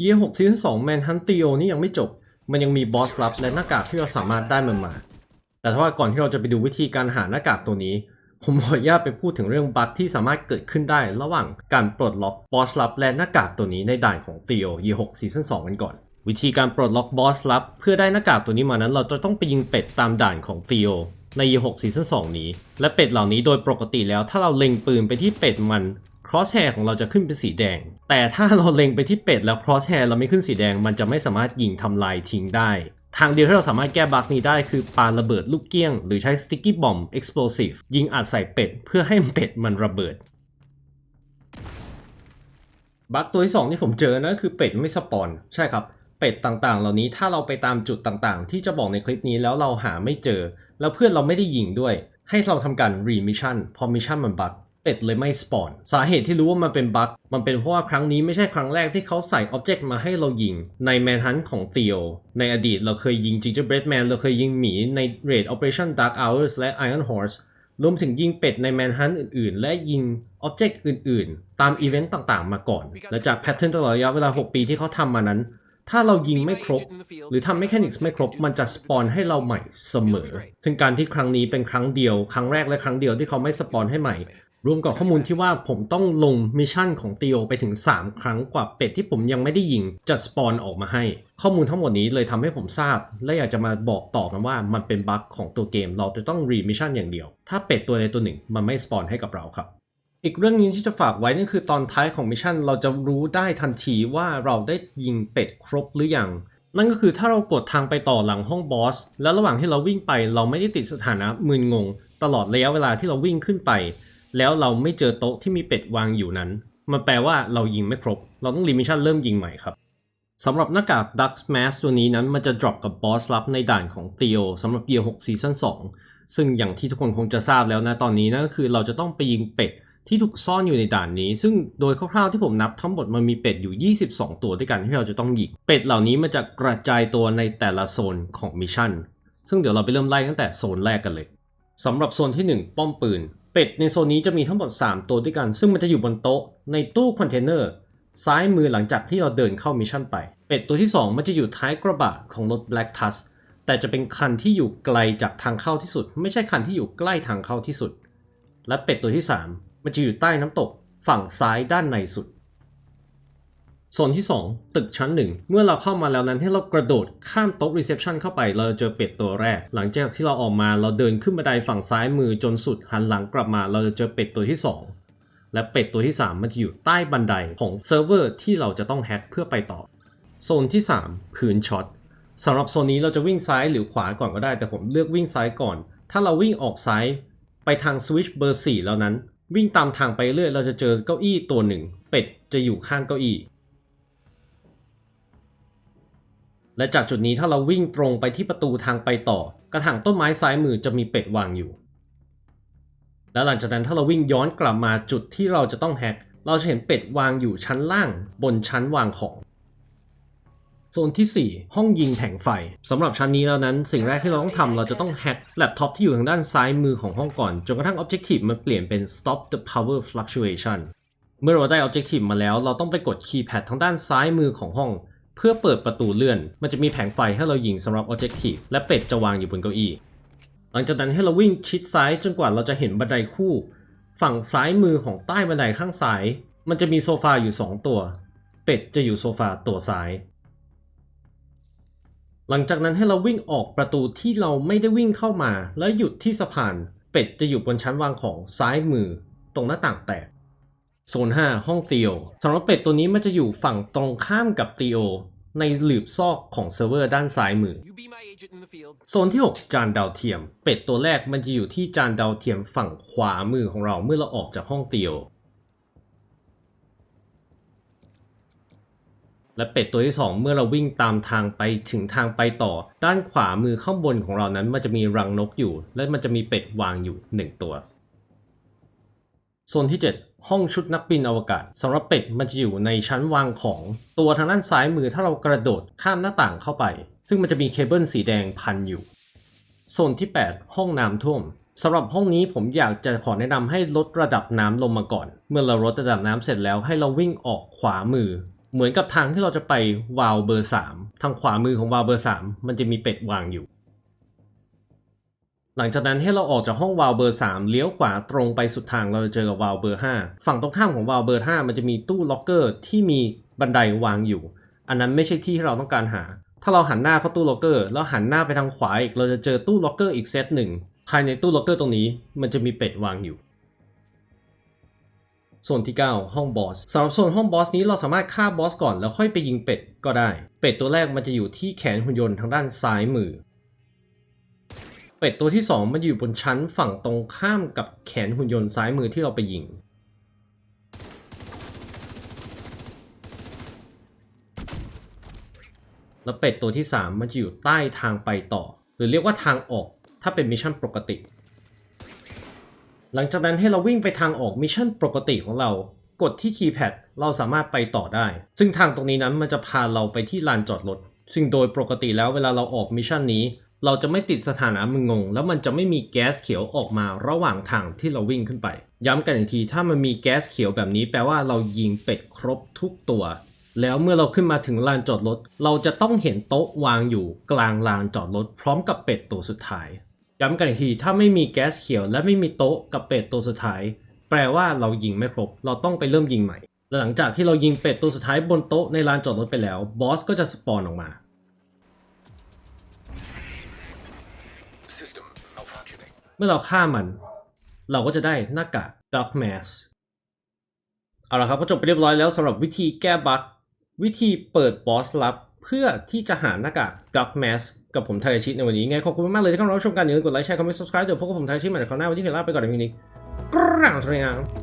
เยหกซีซั่นสองแมนฮันติโอนี่ยังไม่จบ มันยังมีบอสลับและหน้ากากที่เราสามารถได้มันมา แต่ถ้าว่าก่อนที่เราจะไปดูวิธีการหาหน้ากากตัวนี้ ผมขออนุญาตไปพูดถึงเรื่องบั๊กที่สามารถเกิดขึ้นได้ ระหว่างการปลดล็อกบอสลับและหน้ากากตัวนี้ในด่านของติโอเยหกซีซั่นสองกันก่อน วิธีการปลดล็อกบอสลับเพื่อได้หน้ากากตัวนี้มานั้น เราจะต้องไปยิงเป็ดตามด่านของติโอในเยหกซีซั่นสองนี้ และเป็ดเหล่านี้โดยปกติแล้วถ้าเราเล็งปืนไปที่เป็ดมัน crosshair ของเราจะขึ้นเป็นสีแดง แต่ถ้าเราเล็งไปที่เป็ดแล้ว crosshair เราไม่ขึ้นสีแดง มันจะไม่สามารถยิงทำลายทิ้งได้ ทางเดียวที่เราสามารถแก้บั๊กนี้ได้คือปาระเบิดลูกเกี้ยง หรือใช้ sticky bomb explosive ยิงอัดใส่เป็ด เพื่อให้เป็ดมันระเบิดบั๊กตัวที่2ที่ผมเจอนะคือเป็ดไม่สปอนใช่ครับเป็ดต่างๆ เหล่านี้ถ้าเราไปตามจุดต่างๆ ที่จะบอกในคลิปนี้แล้วเราหาไม่เจอ แล้วเพื่อนเราไม่ได้ยิงด้วย ให้เราทำการรีมิชชั่นพอมิชชั่นมันบั๊ก เป็ดเลยไม่สปอนสาเหตุที่รู้ว่ามันเป็นบั๊กมันเป็นเพราะว่าครั้งนี้ไม่ใช่ครั้งแรกที่เขาใส่อ็อบเจกต์มาให้เรายิง ในแมนฮันของ Theo ในอดีตเราเคยยิง Gingerbread Man เราเคยยิงหมีใน Raid Operation Dark Hours และ Iron Horse รวมถึงยิงเป็ดในแมนฮันอื่นๆ และยิงอ็อบเจกต์อื่นๆ ตามอีเวนต์ต่างๆ มาก่อน และจากแพทเทิร์นตลอดระยะเวลา 6 ปีที่เขาทำมานั้น ถ้าเรายิงไม่ครบ หรือทำ mechanics ไม่ครบ มันจะสปอนให้เราใหม่เสมอ ซึ่งการที่ครั้งนี้เป็นครั้งเดียว ครั้งแรกและครั้งเดียวที่เขาไม่สปอนให้ใหม่ รวมกับข้อมูลที่ว่าผมต้องลงมิชชั่นของตีโอไปถึง 3 ครั้งกว่าเป็ดที่ผมยังไม่ได้ยิงจะสปอนออกมาให้ ข้อมูลทั้งหมดนี้เลยทำให้ผมทราบ และอยากจะมาบอกต่อกันว่ามันเป็นบั๊กของตัวเกม เราจะต้องรีมิชชั่นอย่างเดียว ถ้าเป็ดตัวใดตัวหนึ่งมันไม่สปอนให้กับเราครับ อีกเรื่องนึงที่จะฝากไว้นั่นคือตอนท้ายของมิชชั่นเราจะรู้ได้ทันทีว่าเราได้ยิงเป็ดครบหรือยังนั่นก็คือถ้าเรากดทางไปต่อหลังห้องบอสแล้วระหว่างที่เราวิ่งไป เราไม่ได้ติดสถานะมึนงง ตลอดระยะเวลาที่เราวิ่งขึ้นไป แล้วเราไม่เจอโต๊ะที่มีเป็ดวางอยู่นั้น มันแปลว่าเรายิงไม่ครบ เราต้องรีมิชันเริ่มยิงใหม่ครับสำหรับหน้ากาก Duck Mask ตัวนี้นั้นมันจะ drop กับบอสลับในด่านของ Theo สำหรับ Year 6 Season 2 ซึ่งอย่างที่ทุกคนคงจะทราบแล้วนะตอนนี้นั่นก็คือเราจะต้องไปยิงเป็ดที่ถูกซ่อนอยู่ในด่านนี้ ซึ่งโดยคร่าวๆที่ผมนับทั้งหมดมันมีเป็ดอยู่ 22 ตัวด้วยกันที่เราจะต้องยิง เป็ดเหล่านี้มันจะกระจายตัวในแต่ละโซนของมิชชั่น ซึ่งเดี๋ยวเราไปเริ่มไล่ตั้งแต่โซนแรกกันเลยสำหรับโซนที่ 1 ป้อมปืน เป็ดในโซนนี้จะมีทั้งหมด 3 ตัวด้วยกัน ซึ่งมันจะอยู่บนโต๊ะในตู้คอนเทนเนอร์ซ้ายมือหลังจากที่เราเดินเข้ามิชชั่นไป เป็ดตัวที่ 2 มันจะอยู่ท้ายกระบะของรถ Black t u s แต่จะเป็นคันที่อยู่ไกลจากทางเข้าที่สุด ไม่ใช่คันที่อยู่ใกล้ทางเข้าที่สุด และเป็ดตัวที่ 3 มันจะอยู่ใต้น้ำตกฝั่งซ้ายด้านในสุด โซนที่ 2 ตึกชั้น 1 เมื่อเราเข้ามาแล้วนั้นให้เรากระโดดข้ามโต๊ะรีเซพชันเข้าไปเราจะเจอเป็ดตัวแรก หลังจากที่เราออกมาเราเดินขึ้นบันไดฝั่งซ้ายมือจนสุดหันหลังกลับมาเราจะเจอเป็ดตัวที่ 2 และเป็ดตัวที่ 3 มันจะอยู่ใต้บันไดของเซิร์ฟเวอร์ที่เราจะต้องแฮ็กเพื่อไปต่อ โซนที่ 3 พื้นช็อตสำหรับโซนนี้เราจะวิ่งซ้ายหรือขวาก่อนก็ได้ แต่ผมเลือกวิ่งซ้ายก่อน ถ้าเราวิ่งออกซ้ายไปทางสวิตชเบอร์4แล้วนั้น วิ่งตามทางไปเรื่อยเราจะเจอเก้าอี้ตัวหนึ่ง เป็ดจะอยู่ข้างเก้าอี้ และจากจุดนี้ถ้าเราวิ่งตรงไปที่ประตูทางไปต่อ กระถางต้นไม้ซ้ายมือจะมีเป็ดวางอยู่ แล้วหลังจากนั้นถ้าเราวิ่งย้อนกลับมาจุดที่เราจะต้องแฮกเราจะเห็นเป็ดวางอยู่ชั้นล่างบนชั้นวางของโซนที่ 4 ห้องยิงแผงไฟสำหรับชั้นนี้แล้วนั้น สิ่งแรกที่เราต้องทำเราจะต้องแฮกแล็ปท็อปที่อยู่ทางด้านซ้ายมือของห้องก่อน จนกระทั่ง Objective มันเปลี่ยนเป็น Stop the Power Fluctuation เมื่อเราได้ Objective มาแล้ว เราต้องไปกดคีย์แพดทางด้านซ้ายมือของห้อง พื่อเปิดประตูเลื่อน มันจะมีแผงไฟให้เรายิงสำหรับ Objective และเป็ดจะวางอยู่บนเก้าอี้ หลังจากนั้นให้เราวิ่งชิดซ้ายจนกว่าเราจะเห็นบันไดคู่ ฝั่งซ้ายมือของใต้บันไดข้างซ้าย มันจะมีโซฟาอยู่ 2 ตัว เป็ดจะอยู่โซฟาตัวซ้าย หลังจากนั้นให้เราวิ่งออกประตูที่เราไม่ได้วิ่งเข้ามา แล้วหยุดที่สะพาน เป็ดจะอยู่บนชั้นวางของซ้ายมือ ตรงหน้าต่างแตกโซน 5 ห้องเตีโอสำหรับเป็ดตัวนี้มันจะอยู่ฝั่งตรงข้ามกับเตีโอ ในหลืบซอกของเซิร์ฟเวอร์ด้านซ้ายมือ You be my agent in the field. โซนที่ 6 จานดาวเทียม เป็ดตัวแรกมันจะอยู่ที่จานดาวเทียมฝั่งขวามือของเราเมื่อเราออกจากห้องเตียว และเป็ดตัวที่ 2 เมื่อเราวิ่งตามทางไปถึงทางไปต่อ ด้านขวามือข้างบนของเรานั้นมันจะมีรังนกอยู่ และมันจะมีเป็ดวางอยู่ 1 ตัว โซนที่ 7 ห้องชุดนักบินอวกาศสำหรับเป็ดมันจะอยู่ในชั้นวางของตัวทางด้านซ้ายมือถ้าเรากระโดดข้ามหน้าต่างเข้าไป ซึ่งมันจะมีเคเบิลสีแดงพันอยู่โซนที่ 8 ห้องน้ำท่วมสำหรับห้องนี้ผมอยากจะขอแนะนำให้ลดระดับน้ำลงมาก่อน เมื่อเราลดระดับน้ำเสร็จแล้วให้เราวิ่งออกขวามือ เหมือนกับทางที่เราจะไปวาลเบอร์ 3 ทางขวามือของวาลเบอร์ 3 มันจะมีเป็ดวางอยู่ หลังจากนั้นให้เราออกจากห้องวาลเบอร์ 3 เลี้ยวขวาตรงไปสุดทางเราจะเจอกับวาลเบอร์ 5 ฝั่งตรงข้ามของวาลเบอร์ 5 มันจะมีตู้ล็อกเกอร์ที่มีบันไดวางอยู่ อันนั้นไม่ใช่ที่ที่เราต้องการหา ถ้าเราหันหน้าเข้าตู้ล็อกเกอร์แล้วหันหน้าไปทางขวาอีกเราจะเจอตู้ล็อกเกอร์อีกเซตหนึ่งภายในตู้ล็อกเกอร์ตรงนี้มันจะมีเป็ดวางอยู่โซนที่ 9 ห้องบอสสำหรับโซนห้องบอสนี้เราสามารถฆ่าบอสก่อนแล้วค่อยไปยิงเป็ดก็ได้ เป็ดตัวแรกมันจะอยู่ที่แขนหุ่นยนต์ทางด้านซ้ายมือ เป็ดตัวที่ 2 มันอยู่บนชั้นฝั่งตรงข้ามกับแขนหุ่นยนต์ซ้ายมือที่เราไปยิง แล้วเป็ดตัวที่ 3 มันจะอยู่ใต้ทางไปต่อ หรือเรียกว่าทางออกถ้าเป็นมิชชั่นปกติ หลังจากนั้นให้เราวิ่งไปทางออกมิชชั่นปกติของเรา กดที่คีย์แพดเราสามารถไปต่อได้ ซึ่งทางตรงนี้นั้นมันจะพาเราไปที่ลานจอดรถซึ่งโดยปกติแล้วเวลาเราออกมิชชั่นนี้ เราจะไม่ติดสถานะมึงงง แล้วมันจะไม่มีแก๊สเขียวออกมาระหว่างทางที่เราวิ่งขึ้นไป ย้ำกันอีกทีถ้ามันมีแก๊สเขียวแบบนี้แปลว่าเรายิงเป็ดครบทุกตัว แล้วเมื่อเราขึ้นมาถึงลานจอดรถ เราจะต้องเห็นโต๊ะวางอยู่กลางลานจอดรถพร้อมกับเป็ดตัวสุดท้าย ย้ำกันอีกทีถ้าไม่มีแก๊สเขียวและไม่มีโต๊ะกับเป็ดตัวสุดท้าย แปลว่าเรายิงไม่ครบ เราต้องไปเริ่มยิงใหม่และหลังจากที่เรายิงเป็ดตัวสุดท้ายบนโต๊ะในลานจอดรถไปแล้วบอสก็จะสปอนออกมา เมื่อเราฆ่ามัน เราก็จะได้หน้ากาก Dark Mask เอาละครับก็จบไปเรียบร้อยแล้วสำหรับวิธีแก้บั๊กวิธีเปิดบอสลับ เพื่อที่จะหาหน้ากาก Dark Mask กับผมไทยชิในวันนี้ไงขอบคุณมากเลยที่เข้ามารับชมกันอย่าลืมกดไลค์แชร์คอมเมนต์ subscribe เดี๋ยวพบกับผมไทยชิใหม่ในคราวหน้าวันนี้เห็นลาไปก่อนในวันนี้กราบสวัสดีครับ